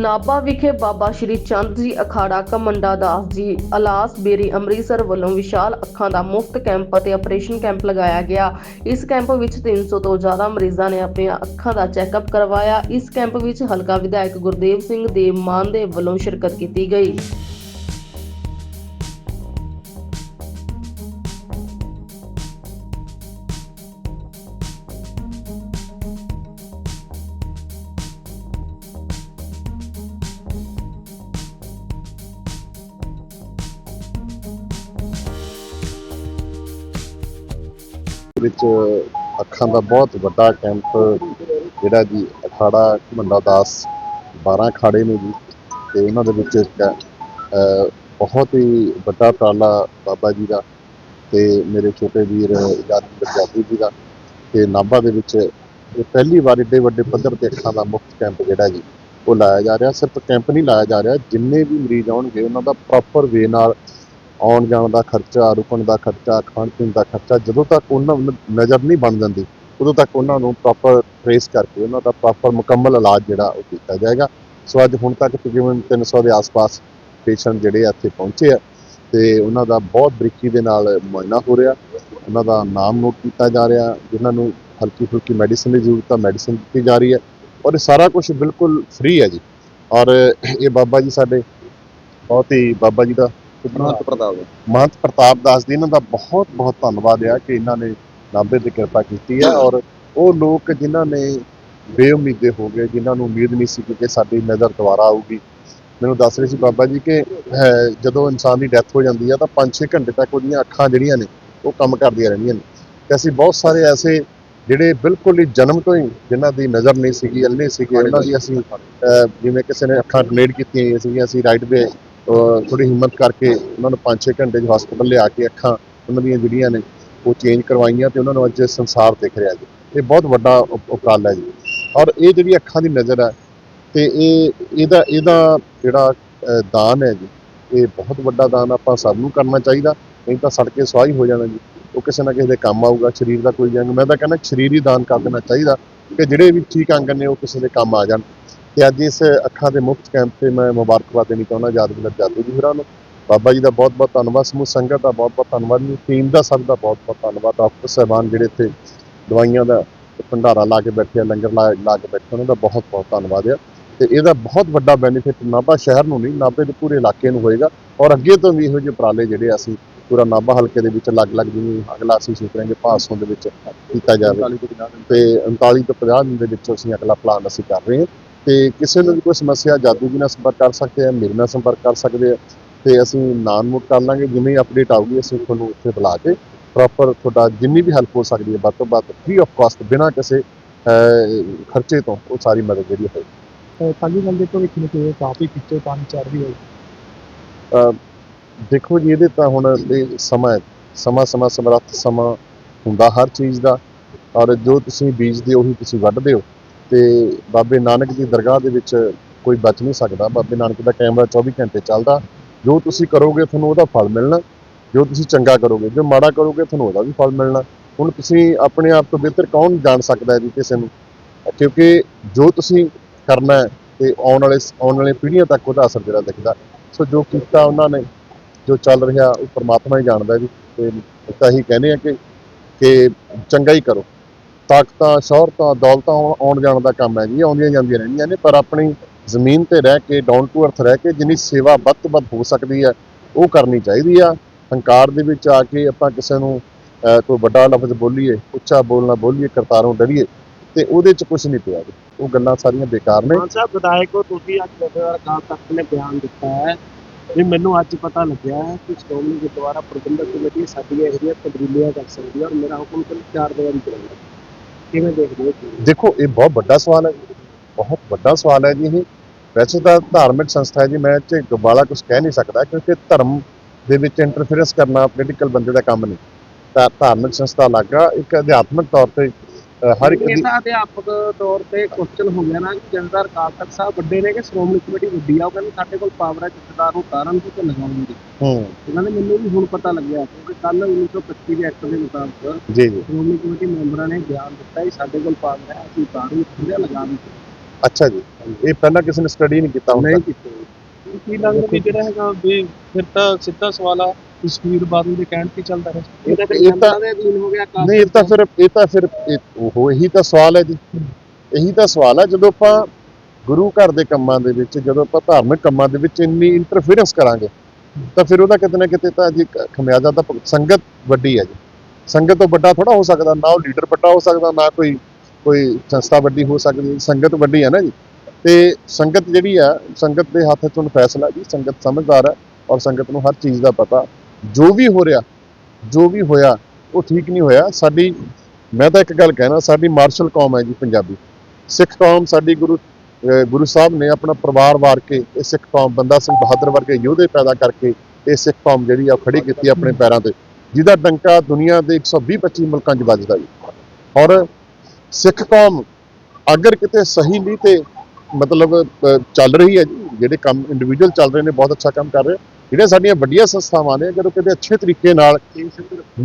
ਨਾਭਾ ਵਿਖੇ ਬਾਬਾ ਸ਼੍ਰੀ ਚੰਦ ਜੀ ਅਖਾੜਾ ਕਮੰਡਾ ਦਾਸ ਜੀ ਅਲਾਸ ਬੇਰੀ ਅੰਮ੍ਰਿਤਸਰ ਵੱਲੋਂ ਵਿਸ਼ਾਲ ਅੱਖਾਂ ਦਾ ਮੁਫਤ ਕੈਂਪ ਅਤੇ ਆਪਰੇਸ਼ਨ ਕੈਂਪ ਲਗਾਇਆ ਗਿਆ। ਇਸ ਕੈਂਪ ਵਿੱਚ 300 ਤੋਂ ਜ਼ਿਆਦਾ ਮਰੀਜ਼ਾਂ ਨੇ ਆਪਣੀਆਂ ਅੱਖਾਂ ਦਾ ਚੈੱਕਅਪ ਕਰਵਾਇਆ। ਇਸ ਕੈਂਪ ਵਿੱਚ ਹਲਕਾ ਵਿਧਾਇਕ ਗੁਰਦੇਵ ਸਿੰਘ ਦੇਵ ਮਾਨ ਦੇ ਵੱਲੋਂ ਸ਼ਿਰਕਤ ਕੀਤੀ ਗਈ। ਵਿੱਚ ਅੱਖਾਂ ਦਾ ਬਹੁਤ ਵੱਡਾ ਕੈਂਪ, ਜਿਹੜਾ ਜੀ ਅਖਾੜਾ ਘਮੰਡਾ ਦਾਸ 12 ਅਖਾੜੇ ਨੇ ਜੀ, ਤੇ ਉਹਨਾਂ ਦੇ ਵਿੱਚ ਬਹੁਤ ਹੀ ਵੱਡਾ ਉਪਰਾਲਾ ਬਾਬਾ ਜੀ ਦਾ ਤੇ ਮੇਰੇ ਛੋਟੇ ਵੀਰ ਯਾਦਵਿੰਦਰ ਜਾਦੂ ਜੀ ਦਾ ਤੇ ਨਾਭਾ ਦੇ ਵਿੱਚ ਇਹ ਪਹਿਲੀ ਵਾਰ ਏਡੇ ਵੱਡੇ ਪੱਧਰ ਤੇ ਅੱਖਾਂ ਦਾ ਮੁਫਤ ਕੈਂਪ ਜਿਹੜਾ ਜੀ, ਉਹ ਲਾਇਆ ਜਾ ਰਿਹਾ। ਸਿਰਫ ਕੈਂਪ ਨਹੀਂ ਲਾਇਆ ਜਾ ਰਿਹਾ, ਜਿੰਨੇ ਵੀ ਮਰੀਜ਼ ਆਉਣਗੇ, ਉਹਨਾਂ ਦਾ ਪ੍ਰੋਪਰ ਵੇ ਨਾਲ ਆਉਣ ਜਾਣ ਦਾ ਖਰਚਾ, ਰੁਕਣ ਦਾ ਖਰਚਾ, ਖਾਣ ਪੀਣ ਦਾ ਖਰਚਾ ਜਦੋਂ ਤੱਕ ਉਹਨਾਂ ਨੂੰ ਨਜ਼ਰ ਨਹੀਂ ਬਣ ਜਾਂਦੀ, ਉਦੋਂ ਤੱਕ ਉਹਨਾਂ ਨੂੰ ਪ੍ਰੋਪਰ ਟ੍ਰੇਸ ਕਰਕੇ ਉਹਨਾਂ ਦਾ ਪ੍ਰੋਪਰ ਮੁਕੰਮਲ ਇਲਾਜ ਜਿਹੜਾ ਉਹ ਕੀਤਾ ਜਾਏਗਾ। ਸੋ ਅੱਜ ਹੁਣ ਤੱਕ ਤਕਰੀਬਨ 300 ਦੇ ਆਸ-ਪਾਸ ਪੇਸ਼ੈਂਟ ਜਿਹੜੇ ਆ ਇੱਥੇ ਪਹੁੰਚੇ ਆ ਤੇ ਉਹਨਾਂ ਦਾ ਬਹੁਤ ਬਰੀਕੀ ਦੇ ਨਾਲ ਮੁਆਇਨਾ ਹੋ ਰਿਹਾ। ਉਹਨਾਂ ਦਾ ਨਾਮ ਨੋਟ ਕੀਤਾ ਜਾ ਰਿਹਾ, ਜਿਨ੍ਹਾਂ ਨੂੰ ਹਲਕੀ ਫੁਲਕੀ ਮੈਡੀਸਿਨ ਦੀ ਜ਼ਰੂਰਤ ਆ ਮੈਡੀਸਿਨ ਦਿੱਤੀ ਜਾ ਰਹੀ ਹੈ ਔਰ ਇਹ ਸਾਰਾ ਕੁਝ ਬਿਲਕੁਲ ਫ੍ਰੀ ਹੈ ਜੀ। ਔਰ ਇਹ ਬਾਬਾ ਜੀ ਸਾਡੇ, ਬਹੁਤ ਹੀ ਬਾਬਾ ਜੀ ਦਾ ਮਹੰਤ ਪ੍ਰਤਾਪ ਮਹੰਤ ਪ੍ਰਤਾਪ ਦਾਸ ਜੀ ਇਹਨਾਂ ਦਾ ਬਹੁਤ ਬਹੁਤ ਧੰਨਵਾਦ ਆ ਕਿ ਇਹਨਾਂ ਨੇ ਨਾਭੇ ਤੇ ਕਿਰਪਾ ਕੀਤੀ ਹੈ ਔਰ ਉਹ ਲੋਕ ਜਿਨ੍ਹਾਂ ਨੇ ਬੇਉਮੀਦੇ ਹੋ ਗਏ ਜਿਨ੍ਹਾਂ ਨੂੰ ਉਮੀਦ ਨਹੀਂ ਸੀ ਕਿ ਸਾਡੀ ਨਜ਼ਰ ਦੁਬਾਰਾ ਆਊਗੀ। ਮੈਨੂੰ ਦੱਸ ਰਹੇ ਸੀ ਬਾਬਾ ਜੀ ਕਿ ਜਦੋਂ ਇਨਸਾਨ ਦੀ ਡੈਥ ਹੋ ਜਾਂਦੀ ਆ ਤਾਂ 5-6 ਘੰਟੇ ਤੱਕ ਉਹਦੀਆਂ ਅੱਖਾਂ ਜਿਹੜੀਆਂ ਨੇ ਉਹ ਕੰਮ ਕਰਦੀਆਂ ਰਹਿੰਦੀਆਂ ਨੇ। ਤੇ ਅਸੀਂ ਬਹੁਤ ਸਾਰੇ ਐਸੇ ਜਿਹੜੇ ਬਿਲਕੁਲ ਹੀ ਜਨਮ ਤੋਂ ਹੀ ਜਿਨ੍ਹਾਂ ਦੀ ਨਜ਼ਰ ਨਹੀਂ ਸੀਗੀ ਅੰਨੇ ਸੀਗੇ ਉਹਨਾਂ ਦੀ ਅਸੀਂ ਜਿਵੇਂ ਕਿਸੇ ਨੇ ਅੱਖਾਂ ਡੋਨੇਟ ਕੀਤੀਆਂ ਸੀਗੀਆਂ ਅਸੀਂ ਰਾਈਟ ਵੇ ਥੋੜੀ ਹਿੰਮਤ ਕਰਕੇ ਉਹਨਾਂ ਨੂੰ 5-6 ਘੰਟੇ ਚ ਹਸਪਤਾਲ ਲਿਆ ਕੇ ਅੱਖਾਂ ਉਹਨਾਂ ਦੀਆਂ ਜਿਹੜੀਆਂ ਨੇ ਉਹ ਚੇਂਜ ਕਰਵਾਈਆਂ ਤੇ ਉਹਨਾਂ ਨੂੰ ਅੱਜ ਸੰਸਾਰ ਦਿਖ ਰਿਹਾ ਜੀ। ਇਹ ਬਹੁਤ ਵੱਡਾ ਉਪ- ਉਪਰਾਲਾ ਹੈ ਜੀ। ਔਰ ਇਹ ਜਿਹੜੀ ਅੱਖਾਂ ਦੀ ਨਜ਼ਰ ਹੈ ਤੇ ਇਹ, ਇਹਦਾ ਇਹਦਾ ਜਿਹੜਾ ਦਾਨ ਹੈ ਜੀ, ਇਹ ਬਹੁਤ ਵੱਡਾ ਦਾਨ ਆਪਾਂ ਸਭ ਨੂੰ ਕਰਨਾ ਚਾਹੀਦਾ, ਨਹੀਂ ਤਾਂ ਸੜ ਕੇ ਸੁਆਹ ਹੋ ਜਾਣਾ ਜੀ। ਉਹ ਕਿਸੇ ਨਾ ਕਿਸੇ ਦੇ ਕੰਮ ਆਊਗਾ, ਸਰੀਰ ਦਾ ਕੋਈ ਜੰਗ। ਮੈਂ ਤਾਂ ਕਹਿੰਦਾ ਸਰੀਰ ਹੀ ਦਾਨ ਕਰ ਦੇਣਾ ਚਾਹੀਦਾ ਕਿ ਜਿਹੜੇ ਵੀ ਠੀਕ ਅੰਗ ਨੇ ਉਹ ਕਿਸੇ ਦੇ ਕੰਮ ਆ ਜਾਣ। ਤੇ ਅੱਜ ਇਸ ਅੱਖਾਂ ਦੇ ਮੁਫਤ ਕੈਂਪ ਤੇ ਮੈਂ ਮੁਬਾਰਕਬਾਦ ਦੇਣੀ ਚਾਹੁੰਦਾ ਯਾਦਵਿੰਦਰ ਜਾਦੂ ਜੀ ਹੋਰਾਂ ਨੂੰ। ਬਾਬਾ ਜੀ ਦਾ ਬਹੁਤ ਬਹੁਤ ਧੰਨਵਾਦ ਸਮੂਹ ਸੰਗਤ ਦਾ ਬਹੁਤ ਬਹੁਤ ਧੰਨਵਾਦ ਜੀ ਟੀਮ ਦਾ ਸਭ ਦਾ ਬਹੁਤ ਬਹੁਤ ਧੰਨਵਾਦ ਡਾਕਟਰ ਸਾਹਿਬਾਨ ਜਿਹੜੇ ਇੱਥੇ ਦਵਾਈਆਂ ਦਾ ਭੰਡਾਰਾ ਲਾ ਕੇ ਬੈਠੇ ਆ ਲੰਗਰ ਲਾ ਕੇ ਬੈਠੇ ਉਹਨਾਂ ਦਾ ਬਹੁਤ ਬਹੁਤ ਧੰਨਵਾਦ ਆ। ਤੇ ਇਹਦਾ ਬਹੁਤ ਵੱਡਾ ਬੈਨੀਫਿਟ ਨਾਭਾ ਸ਼ਹਿਰ ਨੂੰ ਨਹੀਂ ਨਾਭੇ ਦੇ ਪੂਰੇ ਇਲਾਕੇ ਨੂੰ ਹੋਏਗਾ ਔਰ ਅੱਗੇ ਤੋਂ ਵੀ ਇਹੋ ਜਿਹੇ ਉਪਰਾਲੇ ਜਿਹੜੇ ਅਸੀਂ ਪੂਰਾ ਨਾਭਾ ਹਲਕੇ ਦੇ ਵਿੱਚ ਅਲੱਗ-ਅਲੱਗ ਜਿਵੇਂ ਅਗਲਾ ਅਸੀਂ ਸੋਚ ਰਹੇ ਹਾਂ ਭਾਸੋਂ ਦੇ ਵਿੱਚ ਕੀਤਾ ਜਾਵੇ। 40 ਤੋਂ 50 ਦਿਨ। ਤੇ 39 ਤੋਂ 50 ਦਿਨ ਦੇ ਵਿੱਚ ਅਸੀਂ ਅਗਲਾ ਪਲਾਨ ਅਸੀਂ ਕਰ ਰਹੇ ਹਾਂ। ਤੇ ਕਿਸੇ ਨੂੰ ਵੀ ਕੋਈ ਸਮੱਸਿਆ ਜਾਦੂ ਜੀ ਨਾਲ ਸੰਪਰਕ ਕਰ ਸਕਦੇ ਆ ਮੇਰੇ ਨਾਲ ਸੰਪਰਕ ਕਰ ਸਕਦੇ ਆ ਤੇ ਅਸੀਂ ਨਾਮ ਨੋਟ ਕਰ ਲਾਂਗੇ ਜਿਵੇਂ ਅਪਡੇਟ ਆਊਗੀ ਅਸੀਂ ਤੁਹਾਨੂੰ ਉੱਥੇ ਬੁਲਾ ਕੇ ਪ੍ਰੋਪਰ ਤੁਹਾਡਾ ਜਿੰਨੀ ਵੀ ਹੈਲਪ ਹੋ ਸਕਦੀ ਹੈ ਵੱਧ ਤੋਂ ਵੱਧ ਫ੍ਰੀ ਆਫ ਕਾਸਟ ਬਿਨਾਂ ਕਿਸੇ ਖਰਚੇ ਤੋਂ ਉਹ ਸਾਰੀ ਮਦਦ ਜਿਹੜੀ ਹੈ ਖਾਲੀ ਬੰਦੇ ਤੋਂ ਵਿੱਚ ਨਿਕਲੇ ਕਾਫੀ ਪਿੱਛੇ ਪੰਜ ਚਾਰ ਵੀ ਹੋਏ ਦੇਖੋ ਜੀ ਇਹਦੇ ਤਾਂ ਹੁਣ ਸਮਾਂ। ਸਮਾਂ ਸਮਾਂ ਸਮਰੱਥ ਸਮਾਂ ਹੁੰਦਾ ਹਰ ਚੀਜ਼ ਦਾ ਔਰ ਜੋ ਤੁਸੀਂ ਬੀਜਦੇ ਹੋ ਉਹੀ ਤੁਸੀਂ ਵੱਢਦੇ ਹੋ ਤੇ ਬਾਬੇ ਨਾਨਕ ਦੀ ਦਰਗਾਹ ਦੇ ਵਿੱਚ ਕੋਈ ਬਚ ਨਹੀਂ ਸਕਦਾ। ਬਾਬੇ ਨਾਨਕ ਦਾ ਕੈਮਰਾ 24 ਘੰਟੇ ਚੱਲਦਾ। ਜੋ ਤੁਸੀਂ ਕਰੋਗੇ ਤੁਹਾਨੂੰ ਉਹਦਾ ਫਲ ਮਿਲਣਾ। ਜੋ ਤੁਸੀਂ ਚੰਗਾ ਕਰੋਗੇ, ਜੋ ਮਾੜਾ ਕਰੋਗੇ ਤੁਹਾਨੂੰ ਉਹਦਾ ਵੀ ਫਲ ਮਿਲਣਾ। ਹੁਣ ਤੁਸੀਂ ਆਪਣੇ ਆਪ ਤੋਂ ਬਿਹਤਰ ਕੌਣ ਜਾਣ ਸਕਦਾ ਹੈ ਜੀ ਕਿਸੇ ਨੂੰ? ਕਿਉਂਕਿ ਜੋ ਤੁਸੀਂ ਕਰਨਾ ਹੈ ਤੇ ਆਉਣ ਵਾਲੇ ਆਉਣ ਵਾਲੇ ਪੀੜ੍ਹੀਆਂ ਤੱਕ ਉਹਦਾ ਅਸਰ ਜਿਹੜਾ ਦਿਖਦਾ। ਸੋ ਜੋ ਕੀਤਾ ਉਹਨਾਂ ਨੇ, ਜੋ ਚੱਲ ਰਿਹਾ ਉਹ ਪਰਮਾਤਮਾ ਹੀ ਜਾਣਦਾ ਜੀ। ਤੇ ਤਾਂ ਹੀ ਕਹਿੰਦੇ ਆ ਕਿ ਕਿ ਚੰਗਾ ਹੀ ਕਰੋ। ਤਾਕਤਾਂ, ਸ਼ੌਹਰਤਾਂ, ਦੌਲਤਾਂ ਆਉਣ- ਜਾਣ ਦਾ ਕੰਮ ਹੈ ਜੀ, ਆਉਂਦੀਆਂ ਜਾਂਦੀਆਂ ਰਹਿੰਦੀਆਂ ਨੇ, ਪਰ ਆਪਣੀ ਜ਼ਮੀਨ ਤੇ ਰਹਿ ਕੇ ਡਾਊਨ ਟੂ ਅਰਥ ਰਹਿ ਕੇ ਜਿੰਨੀ ਸੇਵਾ ਵੱਧ ਤੋਂ ਵੱਧ ਹੋ ਸਕਦੀ ਹੈ, ਉਹ ਕਰਨੀ ਚਾਹੀਦੀ ਆ। ਹੰਕਾਰ ਦੇ ਵਿੱਚ ਆ ਕੇ ਆਪਾਂ ਕਿਸੇ ਨੂੰ ਕੋਈ ਵੱਡਾ ਲਫ਼ਜ਼ ਬੋਲੀਏ, ਉੱਚਾ ਬੋਲਣਾ ਬੋਲੀਏ, ਕਰਤਾਰੋਂ ਡਰੀਏ, ਤੇ ਉਹਦੇ 'ਚ ਕੁਝ ਨਹੀਂ ਪਿਆ ਉਹ ਗੱਲਾਂ ਸਾਰੀਆਂ ਬੇਕਾਰ ਨੇ। ਮਾਨ ਸਾਹਿਬ ਵਿਧਾਇਕ ਹੋ, ਤੁਸੀਂ ਅੱਜ ਜਥੇਦਾਰ ਅਕਾਲ ਤਖਤ ਨੇ ਬਿਆਨ ਦਿੱਤਾ ਹੈ। ਵੀ ਮੈਨੂੰ ਅੱਜ ਪਤਾ ਲੱਗਿਆ ਹੈ ਕਿ ਸ਼੍ਰੋਮਣੀ ਗੁਰਦੁਆਰਾ ਪ੍ਰਬੰਧਕ ਕਮੇਟੀ ਸਾਡੀਆਂ ਇਹੋ ਤਬਦੀਲੀਆਂ ਕਰ ਸਕਦੀ ਹੈ ਔਰ ਮੇਰਾ ਹੁਕਮ ਸਿਰਫ ਚਾਰ ਦਿਨਾਂ ਦੀ ਕਿਵੇਂ ਦੇਖਦੇ ਹੋ ਦੇਖੋ, ਇਹ ਬਹੁਤ ਵੱਡਾ ਸਵਾਲ ਹੈ ਬਹੁਤ ਵੱਡਾ ਸਵਾਲ ਹੈ ਜੀ ਇਹ। ਵੈਸੇ ਤਾਂ ਧਾਰਮਿਕ ਸੰਸਥਾ ਹੈ ਜੀ, ਮੈਂ ਇਹ 'ਚ ਗਵਾਲਾ ਕੁਝ ਕਹਿ ਨਹੀਂ ਸਕਦਾ ਕਿਉਂਕਿ ਧਰਮ ਦੇ ਵਿੱਚ ਇੰਟਰਫੇਰੈਂਸ ਕਰਨਾ ਪੋਲੀਟੀਕਲ ਬੰਦੇ ਦਾ ਕੰਮ ਨਹੀਂ। ਤਾਂ ਧਾਰਮਿਕ ਸੰਸਥਾ ਲੱਗਾ ਇੱਕ ਅਧਿਆਤਮਿਕ ਤੌਰ ਤੇ ਹਰ ਇੱਕ ਦੀ ਅਧਿਆਪਕ ਤੌਰ ਤੇ ਕੁਐਸਚਨ ਹੋ ਗਿਆ ਨਾ ਕਿ ਜਥੇਦਾਰ ਅਕਾਲ ਤਖਤ ਸਾਹਿਬ ਵੱਡੇ ਨੇ ਕਿ ਸ਼੍ਰੋਮਣੀ ਕਮੇਟੀ ਵੱਡੀ ਆ ਉਹ ਕਹਿੰਦੇ ਸਾਡੇ ਕੋਲ ਪਾਵਰ ਹੈ ਜਥੇਦਾਰ ਨੂੰ ਤਾਰਨ ਦੀ ਤੇ ਲਗਾਉਣ ਦੀ ਹੂੰ। ਉਹਨਾਂ ਨੇ ਮੈਨੂੰ ਵੀ ਹੁਣ ਪਤਾ ਲੱਗਿਆ ਕਿਉਂਕਿ ਕੱਲ 1925 ਦੇ ਐਕਟ ਦੇ ਮੁਤਾਬਕ ਜੀ ਜੀ। ਸ਼੍ਰੋਮਣੀ ਕਮੇਟੀ ਮੈਂਬਰਾਂ ਨੇ ਬਿਆਨ ਦਿੱਤਾ ਕਿ ਸਾਡੇ ਕੋਲ ਪਾਵਰ ਹੈ ਅਸੀਂ ਤਾਰੂ ਖੁੱਲਿਆ ਲਗਾ ਵੀ ਅੱਛਾ ਜੀ ਇਹ ਪਹਿਲਾਂ ਕਿਸੇ ਨੇ ਸਟੱਡੀ ਨਹੀਂ ਕੀਤਾ ਹੁੰਦਾ। ਨਹੀਂ ਕੀਤਾ ਕੀ ਲੱਗਦਾ ਵੀ ਜਿਹੜਾ ਹੈਗਾ ਵੀ ਫਿਰ ਤਾਂ ਸਿੱਧਾ ਸਵਾਲ ਆ ਤਸਵੀਰ ਬਾਦਲ ਦੇ ਕਹਿਣ ਤੇ ਚੱਲਦਾ ਹੈ ਇਹ ਤਾਂ ਇਹ ਤਾਂ- ਦੇ ਅਧੀਨ ਹੋ ਗਿਆ ਕੰਮ ਨਹੀਂ ਇਹ ਤਾਂ ਫਿਰ ਇਹ ਤਾਂ ਫਿਰ ਇਹ- ਉਹ ਇਹੀ ਤਾਂ ਸਵਾਲ ਹੈ ਜੀ। ਇਹੀ ਤਾਂ ਸਵਾਲ ਹੈ ਜਦੋਂ ਆਪਾਂ ਗੁਰੂ ਘਰ ਦੇ ਕੰਮਾਂ ਦੇ ਵਿੱਚ ਜਦੋਂ ਆਪਾਂ ਧਾਰਮਿਕ ਕੰਮਾਂ ਦੇ ਵਿੱਚ ਇੰਨੀ ਇੰਟਰਫੀਰੈਂਸ ਕਰਾਂਗੇ ਤਾਂ ਫਿਰ ਉਹਦਾ ਕਿਤੇ ਨਾ ਕਿਤੇ ਤਾਂ ਜੀ ਕ- ਖਮਿਆਜ਼ਾ ਤਾਂ ਸੰਗਤ ਵੱਡੀ ਹੈ ਜੀ। ਸੰਗਤ ਤੋਂ ਵੱਡਾ ਥੋੜਾ ਹੋ ਸਕਦਾ ਨਾ ਉਹ ਲੀਡਰ ਵੱਡਾ ਹੋ ਸਕਦਾ ਨਾ ਕੋਈ ਕੋਈ ਸੰਸਥਾ ਵੱਡੀ ਹੋ ਸਕਦੀ ਸੰਗਤ ਵੱਡੀ ਹੈ ਨਾ ਜੀ। ਤੇ ਸੰਗਤ ਜਿਹੜੀ ਆ, ਸੰਗਤ ਦੇ ਹੱਥ 'ਚ ਹੁਣ ਫੈਸਲਾ ਜੀ, ਸੰਗਤ ਸਮਝਦਾਰ ਹੈ ਔਰ ਸੰਗਤ ਨੂੰ ਹਰ ਚੀਜ਼ ਦਾ ਪਤਾ। ਜੋ ਵੀ ਹੋ ਰਿਹਾ, ਜੋ ਵੀ ਹੋਇਆ, ਉਹ ਠੀਕ ਨਹੀਂ ਹੋਇਆ। ਸਾਡੀ, ਮੈਂ ਤਾਂ ਇੱਕ ਗੱਲ ਕਹਿਣਾ, ਸਾਡੀ ਮਾਰਸ਼ਲ ਕੌਮ ਹੈ ਜੀ ਪੰਜਾਬੀ। ਸਿੱਖ ਕੌਮ ਸਾਡੀ ਗੁਰੂ ਗੁਰੂ ਸਾਹਿਬ ਨੇ ਆਪਣਾ ਪਰਿਵਾਰ ਵਾਰ ਕੇ ਇਹ ਸਿੱਖ ਕੌਮ, ਬੰਦਾ ਸਿੰਘ ਬਹਾਦਰ ਵਰਗੇ ਯੋਧੇ ਪੈਦਾ ਕਰਕੇ ਇਹ ਸਿੱਖ ਕੌਮ ਜਿਹੜੀ ਆ, ਉਹ ਖੜੀ ਕੀਤੀ ਆਪਣੇ ਪੈਰਾਂ ਤੇ, ਜਿਹਦਾ ਡੰਕਾ ਦੁਨੀਆ ਦੇ 120 25 ਮੁਲਕਾਂ 'ਚ ਵੱਜਦਾ ਜੀ। ਔਰ ਸਿੱਖ ਕੌਮ ਅਗਰ ਕਿਤੇ ਸਹੀ ਨਹੀਂ ਤੇ ਮਤਲਬ ਚੱਲ ਰਹੀ ਹੈ ਜੀ। ਜਿਹੜੇ ਕੰਮ ਇੰਡੀਵਿਜੂਅਲ ਚੱਲ ਰਹੇ ਨੇ, ਬਹੁਤ ਅੱਛਾ ਕੰਮ ਕਰ ਰਹੇ। ਜਿਹੜੀਆਂ ਸਾਡੀਆਂ ਵੱਡੀਆਂ ਸੰਸਥਾਵਾਂ ਨੇ, ਅਗਰ ਉਹ ਕਿਤੇ ਅੱਛੇ ਤਰੀਕੇ ਨਾਲ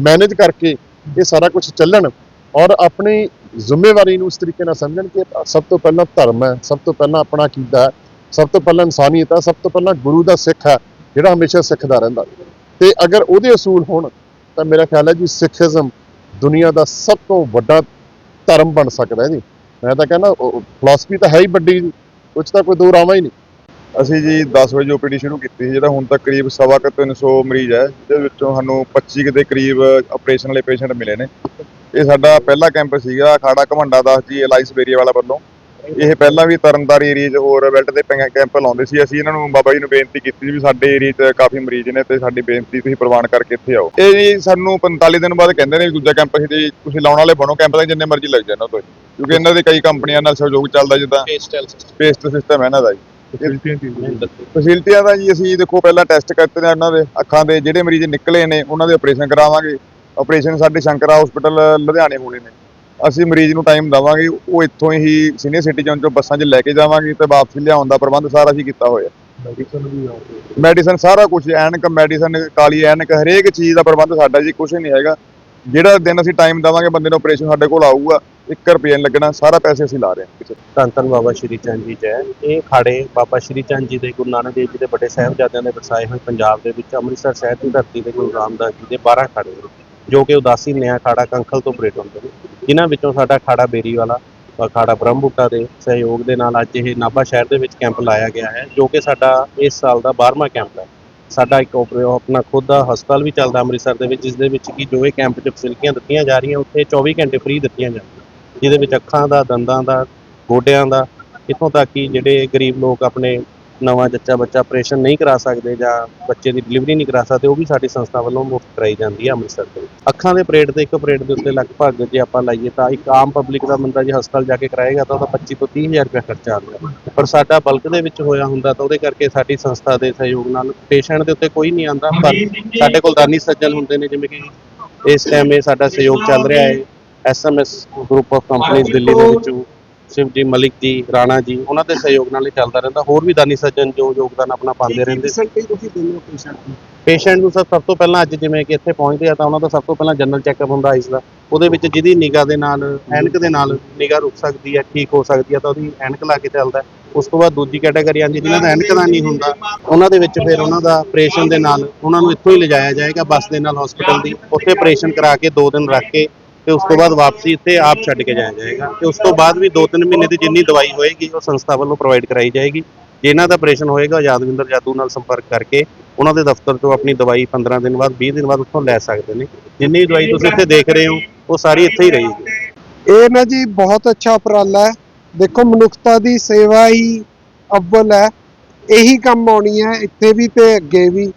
ਮੈਨੇਜ ਕਰਕੇ ਇਹ ਸਾਰਾ ਕੁਝ ਚੱਲਣ ਔਰ ਆਪਣੀ ਜ਼ਿੰਮੇਵਾਰੀ ਨੂੰ ਇਸ ਤਰੀਕੇ ਨਾਲ ਸਮਝਣ ਕਿ ਸਭ ਤੋਂ ਪਹਿਲਾਂ ਧਰਮ ਹੈ, ਸਭ ਤੋਂ ਪਹਿਲਾਂ ਆਪਣਾ ਅਕੀਦਾ ਹੈ, ਸਭ ਤੋਂ ਪਹਿਲਾਂ ਇਨਸਾਨੀਅਤ ਹੈ, ਸਭ ਤੋਂ ਪਹਿਲਾਂ ਗੁਰੂ ਦਾ ਸਿੱਖ ਹੈ, ਜਿਹੜਾ ਹਮੇਸ਼ਾ ਸਿੱਖਦਾ ਰਹਿੰਦਾ। ਤੇ ਅਗਰ ਉਹਦੇ ਅਸੂਲ ਹੋਣ, ਤਾਂ ਮੇਰਾ ਖਿਆਲ ਹੈ ਜੀ ਸਿੱਖੀਜ਼ਮ ਦੁਨੀਆ ਦਾ ਸਭ ਤੋਂ ਵੱਡਾ ਧਰਮ ਬਣ ਸਕਦਾ ਹੈ ਜੀ। ਮੈਂ ਤਾਂ ਕਹਿੰਦਾ ਫਿਲਾਸਫੀ ਤਾਂ ਹੈ ਹੀ ਵੱਡੀ ਜੀ ਤਾਂ ਕੋਈ ਦੋ ਰਾਵਾਂ ਹੀ ਨਹੀਂ। ਅਸੀਂ ਜੀ 10 ਵਜੇ ਓਪੀਡੀ ਸ਼ੁਰੂ ਕੀਤੀ ਸੀ, ਜਿਹੜਾ ਹੁਣ ਤੱਕ ਕਰੀਬ ਸਵਾ ਕੁ 300 ਮਰੀਜ਼ ਹੈ, ਜਿਹਦੇ ਵਿੱਚੋਂ ਸਾਨੂੰ 25 ਕੁ ਦੇ ਕਰੀਬ ਆਪਰੇਸ਼ਨ ਵਾਲੇ ਪੇਸ਼ੈਂਟ ਮਿਲੇ ਨੇ। ਇਹ ਸਾਡਾ ਪਹਿਲਾ ਕੈਂਪ ਸੀਗਾ ਅਖਾੜਾ ਘਮੰਡਾ ਦਾਸ ਜੀ ਐਲਾਈਸ ਬੇਰੀਆ ਵਾਲਾ ਵੱਲੋਂ। ਇਹ ਪਹਿਲਾਂ ਵੀ ਤਰਨਤਾਰੀ ਏਰੀਆ 'ਚ ਹੋਰ ਬੈਲਟ ਦੇ ਕੈਂਪ ਲਾਉਂਦੇ ਸੀ। ਅਸੀਂ ਇਹਨਾਂ ਨੂੰ ਬਾਬਾ ਜੀ ਨੂੰ ਬੇਨਤੀ ਕੀਤੀ ਸੀ ਵੀ ਸਾਡੇ ਏਰੀਆ 'ਚ ਕਾਫੀ ਮਰੀਜ਼ ਨੇ ਤੇ ਸਾਡੀ ਬੇਨਤੀ ਤੁਸੀਂ ਪ੍ਰਵਾਨ ਕਰਕੇ ਇੱਥੇ ਆਓ। ਇਹ ਜੀ ਸਾਨੂੰ 45 ਦਿਨ ਬਾਅਦ ਕਹਿੰਦੇ ਨੇ ਵੀ ਦੂਜਾ ਕੈਂਪ ਅਸੀਂ ਜੀ ਤੁਸੀਂ ਲਾਉਣ ਵਾਲੇ ਬਣੋ ਕੈਂਪ ਦਾ ਜਿੰਨੇ ਮਰਜ਼ੀ ਲੱਗ ਜਾਣ ਉਹ ਤੋਂ। ਕਿਉਂਕਿ ਇਹਨਾਂ ਦੇ ਕਈ ਕੰਪਨੀਆਂ ਨਾਲ ਸਹਿਯੋਗ ਚੱਲਦਾ ਜਿੱਦਾਂ ਪੇਸਟ ਸਿਸਟਮ ਹੈ ਇਹਨਾਂ ਦਾ ਜੀ। ਫੈਸਿਲਿਟੀਆਂ ਦਾ ਜੀ ਅਸੀਂ ਦੇਖੋ ਪਹਿਲਾਂ ਟੈਸਟ ਕਰਤੇ ਨੇ ਉਹਨਾਂ ਦੇ ਅੱਖਾਂ ਦੇ ਜਿਹੜੇ ਮਰੀਜ਼ ਨਿਕਲੇ ਨੇ ਉਹਨਾਂ ਦੇ ਆਪਰੇਸ਼ਨ ਕਰਾਵਾਂਗੇ। ਆਪਰੇਸ਼ਨ ਸਾਡੇ ਸ਼ੰਕਰਾ ਹਸਪੀਟਲ ਲੁਧਿਆਣੇ ਹੋਣੇ ਨੇ। ਅਸੀਂ ਮਰੀਜ਼ ਨੂੰ ਟਾਈਮ ਦਵਾਂਗੇ ਉਹ ਇੱਥੋਂ ਹੀ ਸੀਨੀਅਰ ਸਿਟੀਜ਼ਨ ਚੋਂ ਬੱਸਾਂ 'ਚ ਲੈ ਕੇ ਜਾਵਾਂਗੇ ਤੇ ਵਾਪਸ ਲਿਆਉਣ ਦਾ ਪ੍ਰਬੰਧ ਸਾਰਾ ਅਸੀਂ ਕੀਤਾ ਹੋਇਆ। ਮੈਡੀਸਨ ਸਾਰਾ ਕੁਝ ਐਨਕ ਮੈਡੀਸਨ ਕਾਲੀ ਐਨਕ ਹਰੇਕ ਚੀਜ਼ ਦਾ ਪ੍ਰਬੰਧ ਸਾਡਾ ਜੀ ਕੁਝ ਨਹੀਂ ਹੈਗਾ। ਜਿਹੜਾ ਦਿਨ ਅਸੀਂ ਟਾਈਮ ਦਵਾਂਗੇ ਬੰਦੇ ਨੂੰ ਆਪਰੇਸ਼ਨ ਸਾਡੇ ਕੋਲ ਆਊਗਾ 1 ਰੁਪਏ ਨਹੀਂ ਲੱਗਣਾ ਸਾਰਾ ਪੈਸੇ ਅਸੀਂ ਲਾ ਰਹੇ ਹਾਂ ਕਿਸੇ ਧੰਨ ਧੰਨ ਬਾਬਾ ਸ਼੍ਰੀ ਚੰਦ ਜੀ ਜੈ। ਇਹ ਖਾੜੇ ਬਾਬਾ ਸ਼੍ਰੀ ਚੰਦ ਜੀ ਦੇ ਗੁਰੂ ਨਾਨਕ ਦੇਵ ਜੀ ਦੇ ਵੱਡੇ ਸਾਹਿਬਜ਼ਾਦਿਆਂ ਦੇ ਵਸਾਏ ਹੋਏ ਪੰਜਾਬ ਦੇ ਵਿੱਚ ਅੰਮ੍ਰਿਤਸਰ ਸ਼ਹਿਰ ਦੀ ਧਰਤੀ ਦੇ ਗੁਰੂ ਰਾਮਦਾਸ ਜੀ ਦੇ 12 ਖਾੜੇ ਜੋ ਕਿ ਉਦਾਸੀ ਨਿਆ ਖਾੜਾ ਕੰਖਲ ਤੋਂ ਆਪਰੇਟ ਹੁੰਦੇ ਨੇ। ਜਿਨ੍ਹਾਂ ਵਿੱਚੋਂ ਸਾਡਾ ਖਾੜਾ ਬੇਰੀ ਵਾਲਾ ਅ, ਖਾੜਾ ਦੇ ਸਹਿਯੋਗ ਦੇ ਨਾਲ ਅੱਜ ਇਹ ਨਾਭਾ ਸ਼ਹਿਰ ਦੇ ਵਿੱਚ ਕੈਂਪ ਲਾਇਆ ਗਿਆ ਹੈ ਜੋ ਕਿ ਸਾਡਾ ਇਸ ਸਾਲ ਦਾ 12ਵਾਂ ਕੈਂਪ ਹੈ। ਸਾਡਾ ਇੱਕ ਓਪਰੇ- ਆਪਣਾ ਖੁਦ ਦਾ ਹਸਪਤਾਲ ਵੀ ਚੱਲਦਾ ਅੰਮ੍ਰਿਤਸਰ ਦੇ ਵਿੱਚ ਜਿਸ ਦੇ ਵਿੱਚ ਕਿ ਜੋ ਇਹ ਕੈਂਪ 'ਚ ਫੈਸਿਲਿਟੀਆਂ ਦਿੱਤੀਆਂ ਜਾ ਰਹੀਆਂ ਉੱਥੇ 24 ਘੰਟੇ ਫ੍ਰੀ ਦਿੱਤੀਆਂ ਜਾਂਦੀਆਂ ਜਿਹਦੇ ਵਿੱਚ ਅੱਖਾਂ ਦਾ ਦੰਦਾਂ ਦਾ ਗੋਡਿਆਂ ਦਾ ਇੱਥੋਂ ਤੱਕ ਕਿ ਜਿਹੜੇ ਗਰੀਬ ਲੋਕ ਆਪਣੇ ਨਵਾਂ ਜੱਚਾ ਬੱਚਾ ਆਪਰੇਸ਼ਨ ਨਹੀਂ ਕਰਾ ਸਕਦੇ ਜਾਂ ਬੱਚੇ ਦੀ ਡਿਲੀਵਰੀ ਨਹੀਂ ਕਰਾ ਸਕਦੇ, ਉਹ ਵੀ ਸਾਡੀ ਸੰਸਥਾ ਵੱਲੋਂ ਮੁਫਤ ਕਰਾਈ ਜਾਂਦੀ ਹੈ ਅੰਮ੍ਰਿਤਸਰ ਦੇ ਅੱਖਾਂ ਦੇ ਆਪਰੇਟ ਦੇ ਇੱਕ ਆਪਰੇਟ ਦੇ ਉੱਤੇ ਲਗਭਗ ਜੇ ਆਪਾਂ ਲਾਈਏ ਤਾਂ ਇੱਕ ਆਮ ਪਬਲਿਕ ਦਾ ਬੰਦਾ ਜੇ ਹਸਪਤਾਲ ਜਾ ਕੇ ਕਰਾਏਗਾ ਤਾਂ ਉਹਦਾ 25 ਤੋਂ 30000 ਰੁਪਏ ਖਰਚਾ ਆਉਂਦਾ ਪਰ ਸਾਡਾ ਬਲਕ ਦੇ ਵਿੱਚ ਹੋਇਆ ਹੁੰਦਾ ਤਾਂ ਉਹਦੇ ਕਰਕੇ ਸਾਡੀ ਸੰਸਥਾ ਦੇ ਸਹਿਯੋਗ ਨਾਲ ਪੇਸ਼ੈਂਟ ਦੇ ਉੱਤੇ ਕੋਈ ਨਹੀਂ ਆਂਦਾ ਪਰ ਸਾਡੇ ਕੋਲ ਦਾਨੀ ਸੱਜਣ ਹੁੰਦੇ ਨੇ ਜਿਵੇਂ ਕਿ ਇਸ ਟਾਈਮ ਇਹ ਸਾਡਾ ਸਹਿਯੋਗ ਚੱਲ ਰਿਹਾ ਹੈ। ਐਸਐਮਐਸ ਗਰੁੱਪ ਆਫ ਕੰਪਨੀਆਂ ਦਿੱਲੀ ਦੇ ਵਿੱਚੋਂ ਸ਼ਿਵ ਜੀ ਮਲਿਕ ਜੀ ਰਾਣਾ ਜੀ ਉਹਨਾਂ ਦੇ ਸਹਿਯੋਗ ਨਾਲ ਇਹ ਚੱਲਦਾ ਰਹਿੰਦਾ। ਹੋਰ ਵੀ ਦਾਨੀ ਸੱਜਣ ਜੋ ਯੋਗਦਾਨ ਆਪਣਾ ਪਾਉਂਦੇ ਰਹਿੰਦੇ। ਹੀ ਤੁਸੀਂ ਦਿੰਦੇ ਹੋ ਪੇਸ਼ੈਂਟ ਨੂੰ। ਪੇਸ਼ੈਂਟ ਨੂੰ ਸਭ ਸਭ ਤੋਂ ਪਹਿਲਾਂ ਅੱਜ ਜਿਵੇਂ ਕਿ ਇੱਥੇ ਪਹੁੰਚਦੇ ਆ ਤਾਂ ਉਹਨਾਂ ਦਾ ਸਭ ਤੋਂ ਪਹਿਲਾਂ ਜਨਰਲ ਚੈੱਕਅਪ ਹੁੰਦਾ ਆਈਸ ਦਾ। ਉਹਦੇ ਵਿੱਚ ਜਿਹਦੀ ਨਿਗਾਹ ਦੇ ਨਾਲ ਐਨਕ ਦੇ ਨਾਲ ਨਿਗਾਹ ਰੁਕ ਸਕਦੀ ਹੈ ਠੀਕ ਹੋ ਸਕਦੀ ਹੈ ਤਾਂ ਉਹਦੀ ਐਨਕ ਲਾ ਕੇ ਚੱਲਦਾ। ਹੈ। ਉਸ ਤੋਂ ਬਾਅਦ ਦੂਜੀ ਕੈਟਾਗਰੀ ਆਂਦੀ ਜਿਹਨਾਂ ਦਾ ਐਨਕ ਦਾ ਨਹੀਂ ਹੁੰਦਾ ਉਹਨਾਂ ਦੇ ਵਿੱਚ ਫਿਰ ਉਹਨਾਂ ਦਾ ਆਪਰੇਸ਼ਨ ਦੇ ਨਾਲ ਉਹਨਾਂ ਨੂੰ ਇੱਥੋਂ ਹੀ ਲਿਜਾਇਆ ਜਾਏਗਾ ਬੱਸ ਦੇ ਨਾਲ ਹਸਪੀਟਲ ਦੀ। ਉੱਥੇ ਆਪਰੇਸ਼ਨ ਕਰਾ ਕੇ 2 ਦਿਨ ਰੱਖ ਕੇ ਤੇ ਉਸ ਤੋਂ ਬਾਅਦ ਵਾਪਸੀ ਇੱਥੇ ਆਪ ਛੱਡ ਕੇ ਜਾਇਆ ਜਾਏਗਾ। ਤੇ ਉਸ ਤੋਂ ਬਾਅਦ ਵੀ 2-3 ਮਹੀਨੇ ਦੀ ਜਿੰਨੀ ਦਵਾਈ ਹੋਏਗੀ, ਉਹ ਸੰਸਥਾ ਵੱਲੋਂ ਪ੍ਰੋਵਾਈਡ ਕਰਾਈ ਜਾਏਗੀ। ਜੇ ਇਹਨਾਂ ਦਾ ਆਪਰੇਸ਼ਨ ਹੋਏਗਾ ਯਾਦਵਿੰਦਰ ਜਾਦੂ ਨਾਲ ਸੰਪਰਕ ਕਰਕੇ ਉਹਨਾਂ ਦੇ ਦਫ਼ਤਰ ਤੋਂ ਆਪਣੀ ਦਵਾਈ 15 ਦਿਨ ਬਾਅਦ 20 ਦਿਨ ਬਾਅਦ ਉੱਥੋਂ ਲੈ ਸਕਦੇ ਨੇ। ਜਿੰਨੀ ਵੀ ਦਵਾਈ ਤੁਸੀਂ ਇੱਥੇ ਦੇਖ ਰਹੇ ਹੋ, ਉਹ ਸਾਰੀ ਇੱਥੇ ਹੀ ਰਹੇਗੀ। ਇਹ ਨਾ ਜੀ ਬਹੁਤ ਅੱਛਾ ਉਪਰਾਲਾ ਹੈ। ਦੇਖੋ, ਮਨੁੱਖਤਾ ਦੀ ਸੇਵਾ ਹੀ ਅਵਲ ਹੈ। ਇਹੀ ਕੰਮ ਆਉਣੀ ਹੈ, ਇੱਥੇ ਵੀ ਤੇ ਅੱਗੇ ਵੀ।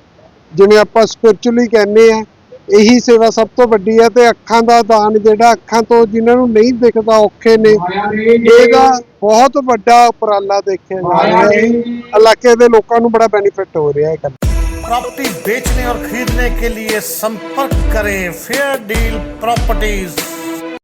ਜਿਵੇਂ ਆਪਾਂ ਸਪਿਰਚੁਅਲੀ ਕਹਿੰਦੇ ਆ ਇਹੀ ਸੇਵਾ ਸਭ ਤੋਂ ਵੱਡੀ ਹੈ ਤੇ ਅੱਖਾਂ ਦਾ ਦਾਨ ਜਿਹੜਾ ਅੱਖਾਂ ਤੋਂ ਜਿਨ੍ਹਾਂ ਨੂੰ ਨਹੀਂ ਦਿਖਦਾ ਔਖੇ ਨੇ ਇਹਦਾ ਬਹੁਤ ਵੱਡਾ ਉਪਰਾਲਾ ਦੇਖਿਆ ਜਾ ਰਿਹਾ ਹੈ ਇਲਾਕੇ ਦੇ ਲੋਕਾਂ ਨੂੰ ਬੜਾ ਬੈਨੀਫਿਟ ਹੋ ਰਿਹਾ ਹੈ ਇਹ ਗੱਲ प्रॉपर्टी बेचने और खरीदने के लिए संपर्क करें फेयर डील प्रॉपर्टीज